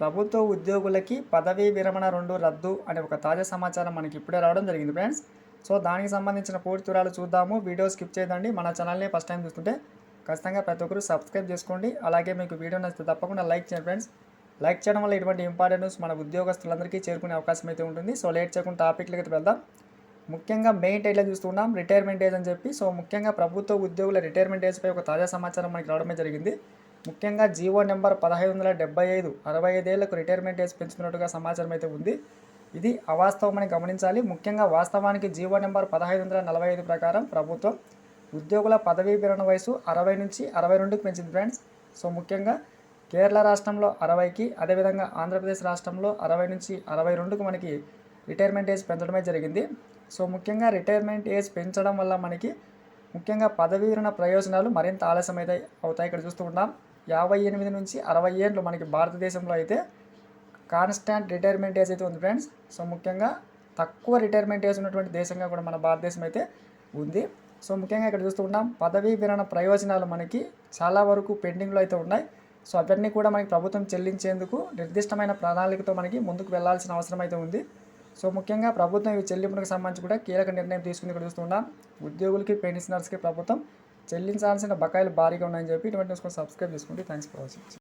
ప్రభుత్వ ఉద్యోగులకి పదవీ విరమణ రెండు రద్దు అనే ఒక తాజా సమాచారం మనకి ఇప్పుడే రావడం జరిగింది ఫ్రెండ్స్. సో దానికి సంబంధించిన పూర్తి వివరాలు చూద్దాము. వీడియో స్కిప్ చేయదండి. మన ఛానల్ని ఫస్ట్ టైం చూస్తుంటే ఖచ్చితంగా ప్రతి ఒక్కరు సబ్స్క్రైబ్ చేసుకోండి. అలాగే మీకు వీడియో నచ్చితే తప్పకుండా లైక్ చేయండి ఫ్రెండ్స్. లైక్ చేయడం వల్ల ఇటువంటి ఇంపార్టెంట్ న్యూస్ మన ఉద్యోగస్తులందరికీ చేరుకునే అవకాశం అయితే ఉంటుంది. సో లేట్ చేయకుండా టాపిక్లకి వెళ్దాం. ముఖ్యంగా మెయిన్ టైట్లో చూస్తున్నాం రిటైర్మెంట్ ఏజ్ అని చెప్పి. సో ముఖ్యంగా ప్రభుత్వ ఉద్యోగుల రిటైర్మెంట్ ఏజ్పై ఒక తాజా సమాచారం మనకి రావడమే జరిగింది. ముఖ్యంగా జీవో నెంబర్ పదహైదు వందల డెబ్బై ఐదు అరవై ఐదేళ్ళకు రిటైర్మెంట్ ఏజ్ పెంచుతున్నట్టుగా సమాచారం అయితే ఉంది. ఇది అవాస్తవమని గమనించాలి. ముఖ్యంగా వాస్తవానికి జీవో నెంబర్ పదహైదు వందల నలభై ఐదు ప్రకారం ప్రభుత్వం ఉద్యోగుల పదవీ విరమణ వయసు అరవై నుంచి అరవై రెండుకి పెంచింది ఫ్రెండ్స్ సో ముఖ్యంగా కేరళ రాష్ట్రంలో అరవైకి అదేవిధంగా ఆంధ్రప్రదేశ్ రాష్ట్రంలో అరవై నుంచి అరవై రెండుకు మనకి రిటైర్మెంట్ ఏజ్ పెంచడమే జరిగింది. సో ముఖ్యంగా రిటైర్మెంట్ ఏజ్ పెంచడం వల్ల మనకి ముఖ్యంగా పదవీ విరమణ ప్రయోజనాలు మరింత ఆలస్యం అయితే అవుతాయి. ఇక్కడ చూస్తూ ఉంటాం యాభై ఎనిమిది నుంచి అరవై ఏళ్ళు మనకి భారతదేశంలో అయితే కాన్స్టాంట్ రిటైర్మెంట్ ఏజ్ అయితే ఉంది ఫ్రెండ్స్ సో ముఖ్యంగా తక్కువ రిటైర్మెంట్ ఏజ్ ఉన్నటువంటి దేశంగా కూడా మన భారతదేశం అయితే ఉంది. సో ముఖ్యంగా ఇక్కడ చూస్తూ పదవీ విరణ ప్రయోజనాలు మనకి చాలా వరకు పెండింగ్లో అయితే ఉన్నాయి. సో అవన్నీ కూడా మనకి ప్రభుత్వం చెల్లించేందుకు నిర్దిష్టమైన ప్రణాళికతో మనకి ముందుకు వెళ్ళాల్సిన అవసరం అయితే ఉంది. సో ముఖ్యంగా ప్రభుత్వం ఈ చెల్లింపులకు సంబంధించి కూడా కీలక నిర్ణయం తీసుకుని ఇక్కడ చూస్తున్నాం ఉద్యోగులకి పెన్షనర్స్కి ప్రభుత్వం చెల్లించాల్సిన బకాయిలు భారీగా ఉన్నాయని చెప్పి ఇటువంటి న్యూస్ కోసం సబ్స్క్రైబ్ చేసుకోండి థ్యాంక్స్ ఫర్ వాచింగ్